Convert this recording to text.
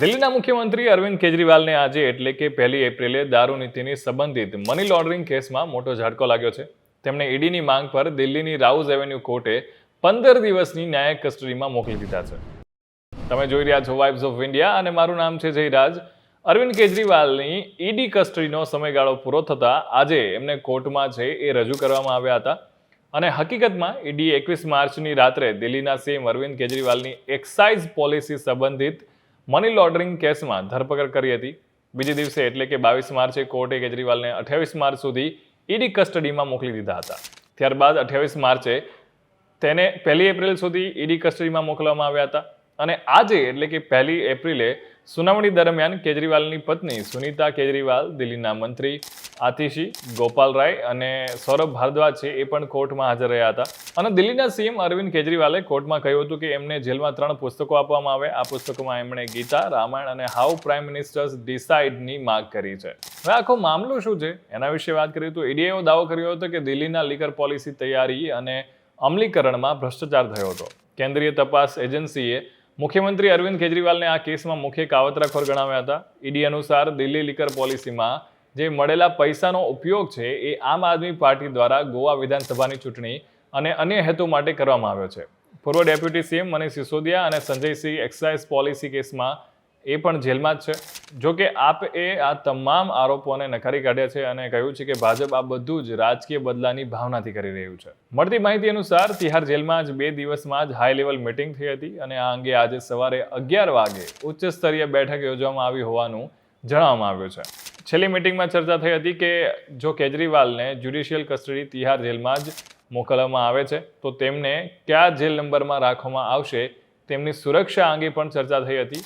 દિલ્હીના મુખ્યમંત્રી અરવિંદ કેજરીવાલને આજે એટલે કે પહેલી એપ્રિલે દારૂ નીતિની સંબંધિત મની લોન્ડરિંગ કેસમાં મોટો ઝાટકો લાગ્યો છે. તેમણે ઈડીની માંગ પર દિલ્હીની રાઉઝ એવેન્યુ કોર્ટે પંદર દિવસની ન્યાયિક કસ્ટડીમાં મોકલી દીધા છે. તમે જોઈ રહ્યા છો વાઇબ્સ ઓફ ઇન્ડિયા અને મારું નામ છે જયરાજ. અરવિંદ કેજરીવાલની ઈડી કસ્ટડીનો સમયગાળો પૂરો થતાં આજે એમને કોર્ટમાં છે એ રજૂ કરવામાં આવ્યા હતા. અને હકીકતમાં ઈડી એકવીસ માર્ચની રાત્રે દિલ્હીના સીએમ અરવિંદ કેજરીવાલની એક્સાઇઝ પોલિસી સંબંધિત મની લોન્ડરિંગ કેસમાં ધરપકડ કરી હતી. બીજે દિવસે એટલે કે બાવીસ માર્ચે કોર્ટે કેજરીવાલને અઠ્યાવીસ માર્ચ સુધી ઈડી કસ્ટડીમાં મોકલી દીધા હતા. ત્યારબાદ અઠ્યાવીસ માર્ચે તેને પહેલી એપ્રિલ સુધી ઈડી કસ્ટડીમાં મોકલવામાં આવ્યા હતા. અને આજે એટલે કે પહેલી એપ્રિલે સુનાવણી દરમિયાન કેજરીવાલની પત્ની સુનીતા કેજરીવાલ, દિલ્હીના મંત્રી આતિશી, ગોપાલ રાય અને સૌરભ ભારદ્વાજ છે, એ પણ કોર્ટમાં હાજર રહ્યા હતા. અને દિલ્હીના સીએમ અરવિંદ કેજરીવાલે કોર્ટમાં કહ્યું હતું કે એમને જેલમાં ત્રણ પુસ્તકો આપવામાં આવે. આ પુસ્તકોમાં એમણે ગીતા, રામાયણ અને હાઉ પ્રાઇમ મિનિસ્ટર્સ ડિસાઇડની માગ કરી છે. હવે આખો મામલો શું છે? એના વિશે વાત કરીએ તો ઈડીએ દાવો કર્યો હતો કે દિલ્હીના લીકર પોલિસી તૈયારી અને અમલીકરણમાં ભ્રષ્ટાચાર થયો હતો. કેન્દ્રીય તપાસ એજન્સીએ મુખ્યમંત્રી અરવિંદ કેજરીવાલને આ કેસમાં મુખ્ય કાવતરાખોર ગણાવ્યા હતા. ઈડી અનુસાર દિલ્હી લીકર પોલિસીમાં જે મળેલા પૈસાનો ઉપયોગ છે એ આમ આદમી પાર્ટી દ્વારા ગોવા વિધાનસભાની ચૂંટણી અને અન્ય હેતુ માટે કરવામાં આવ્યો છે. પૂર્વ ડેપ્યુટી સીએમ મનીષ સિસોદિયા અને સંજયસિંહ એક્સાઇઝ પોલિસી કેસમાં એ પણ જેલમાં જ છે. જો કે આપ એ આ તમામ આરોપોને નકારી કાઢ્યા છે અને કહ્યું છે કે ભાજપ આ બધું જ રાજકીય બદલાની ભાવનાથી કરી રહ્યું છે. મળતી માહિતી અનુસાર તિહાર જેલમાં જ બે દિવસમાં જ હાઈ લેવલ મિટિંગ થઈ હતી અને આ અંગે આજે સવારે અગિયાર વાગે ઉચ્ચ સ્તરીય બેઠક યોજવામાં આવી હોવાનું જણાવવામાં આવ્યું છે. છેલ્લી મિટિંગમાં ચર્ચા થઈ હતી કે જો કેજરીવાલને જ્યુડિશિયલ કસ્ટડી તિહાર જેલમાં જ મોકલવામાં આવે છે, તો તેમને કયા જેલ નંબરમાં રાખવામાં આવશે તેમની સુરક્ષા અંગે પણ ચર્ચા થઈ હતી.